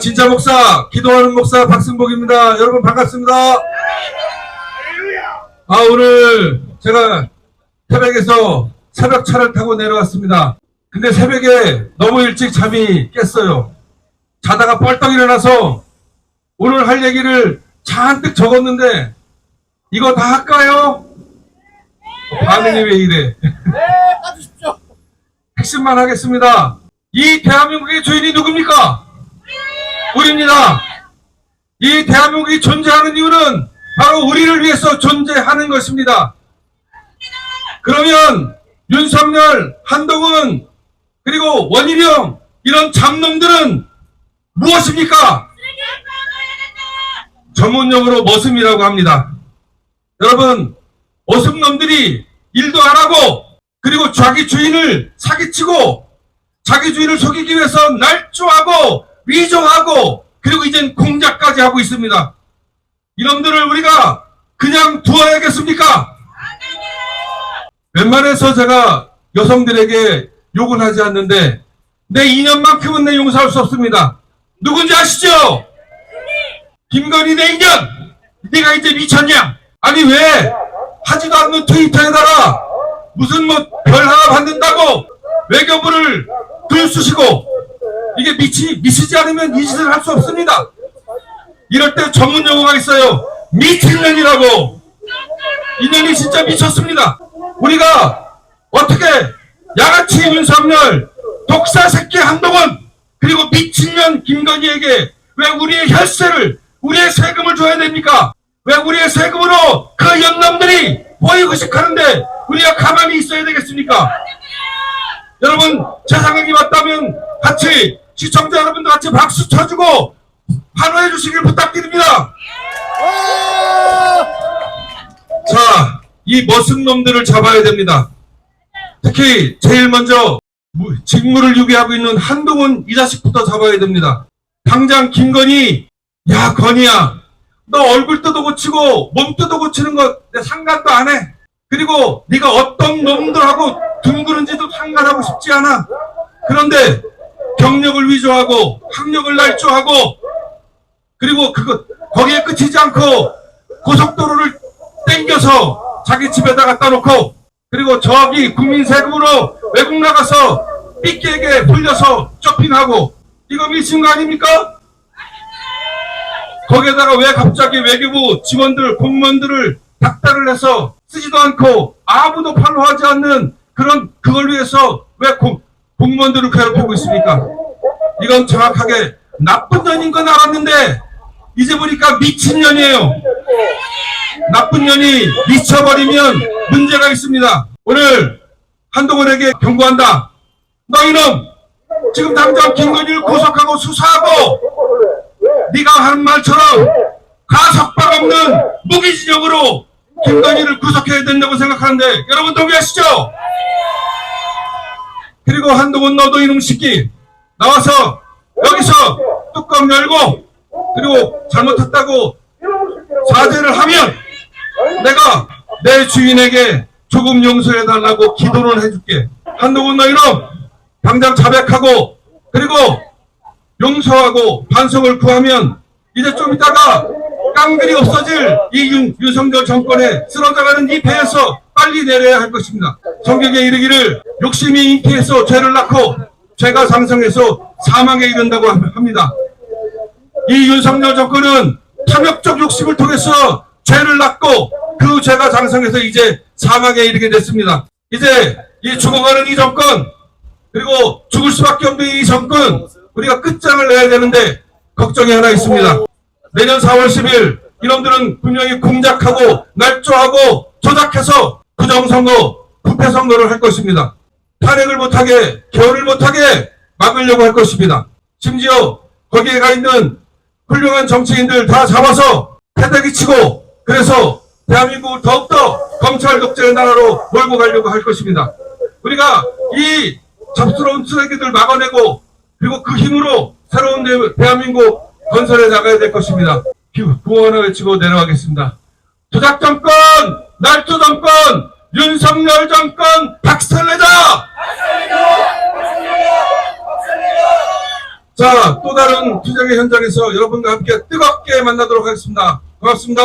진짜 목사, 기도하는 목사 박승복입니다. 여러분 반갑습니다. 아, 오늘 제가 새벽에서 새벽 차를 타고 내려왔습니다. 근데 새벽에 너무 일찍 잠이 깼어요. 자다가 뻘떡 일어나서 오늘 할 얘기를 잔뜩 적었는데 이거 다 할까요? 반응이 왜 이래? 네, 까주십시오. 핵심만 하겠습니다. 이 대한민국의 주인이 누굽니까? 우리입니다. 이 대한민국이 존재하는 이유는 바로 우리를 위해서 존재하는 것입니다. 그러면 윤석열, 한동훈, 그리고 원희룡 이런 잡놈들은 무엇입니까? 전문용어로 머슴이라고 합니다. 여러분, 머슴놈들이 일도 안 하고 그리고 자기 주인을 사기치고 자기 주인을 속이기 위해서 날조하고 위조하고 그리고 이젠 공작까지 하고 있습니다. 이놈들을 우리가 그냥 두어야겠습니까? 웬만해서 제가 여성들에게 욕은 하지 않는데 내 인연만큼은 내 용서할 수 없습니다. 누군지 아시죠? 김건희 내 인연! 네가 이제 미쳤냐? 아니 왜 하지도 않는 트위터에다가 무슨 뭐 별 하나 받는다고 외교부를 들쑤시고 이게 미치 미치지 않으면 이 짓을 할 수 없습니다. 이럴 때 전문 용어가 있어요. 미친년이라고. 인연이 진짜 미쳤습니다. 우리가 어떻게 양아치 윤석열, 독사 새끼 한동훈, 그리고 미친년 김건희에게 왜 우리의 혈세를, 우리의 세금을 줘야 됩니까? 왜 우리의 세금으로 그 연남들이 보이고식 하는데 우리가 가만히 있어야 되겠습니까? 여러분, 제 생각이 맞다면 같이 시청자 여러분들 같이 박수 쳐주고 환호해 주시길 부탁드립니다. 자, 이 머슴놈들을 잡아야 됩니다. 특히 제일 먼저 무- 직무를 유기하고 있는 한동훈 이 자식부터 잡아야 됩니다. 당장 김건희, 야 건희야, 너 얼굴 뜯어 고치고 몸 뜯어 고치는 거내 상관도 안 해. 그리고 네가 어떤 놈들하고 둥그런지도 상관하고 싶지 않아. 그런데 경력을 위조하고 학력을 날조하고 그리고 그거 거기에 끝이지 않고 고속도로를 땡겨서 자기 집에다 갖다 놓고 그리고 저기 국민 세금으로 외국 나가서 삐끼에게 불려서 쇼핑하고 이거 미친 거 아닙니까? 거기에다가 왜 갑자기 외교부 직원들 공무원들을 닥달을 해서 쓰지도 않고 아무도 팔로우하지 않는 그런 그걸 위해서 왜 공, 공무원들을 괴롭히고 있습니까? 이건 정확하게 나쁜 년인 건 알았는데 이제 보니까 미친 년이에요. 나쁜 년이 미쳐버리면 문제가 있습니다. 오늘 한동훈에게 경고한다. 너 이놈 지금 당장 김건희를 구속하고 수사하고 네가 한 말처럼 가석방 없는 무기징역으로 김건희를 구속해야 된다고 생각하는데 여러분 동의하시죠? 그리고 한동훈 너도 이놈 새끼 나와서 여기서 뚜껑 열고 그리고 잘못했다고 사죄를 하면 내가 내 주인에게 조금 용서해달라고 기도를 해줄게. 한동훈 너 이놈 당장 자백하고 그리고 용서하고 반성을 구하면 이제 좀 있다가 깡들이 없어질 이 윤, 윤석열 정권에 쓰러져가는 이 배에서 빨리 내려야 할 것입니다. 성경에 이르기를 욕심이 잉태해서 죄를 낳고 죄가 상성해서 사망에 이른다고 합니다. 이 윤석열 정권은 탐욕적 욕심을 통해서 죄를 낳고 그 죄가 장성해서 이제 사망에 이르게 됐습니다. 이제 이 죽어가는 이 정권 그리고 죽을 수밖에 없는 이 정권 우리가 끝장을 내야 되는데 걱정이 하나 있습니다. 내년 4월 10일 이놈들은 분명히 공작하고 날조하고 조작해서 부정선거, 부패선거를 할 것입니다. 탄핵을 못하게, 개헌을 못하게 막으려고 할 것입니다. 심지어 거기에 가 있는 훌륭한 정치인들 다 잡아서 패대기 치고 그래서 대한민국을 더욱더 검찰 독재의 나라로 몰고 가려고 할 것입니다. 우리가 이 잡스러운 쓰레기들 막아내고 그리고 그 힘으로 새로운 대- 대한민국 건설해 나가야 될 것입니다. 기- 구호 하나 외치고 내려가겠습니다. 조작 정권, 날조 정권, 윤석열 정권 박살내자! 자, 또 다른 투쟁의 현장에서 여러분과 함께 뜨겁게 만나도록 하겠습니다. 고맙습니다.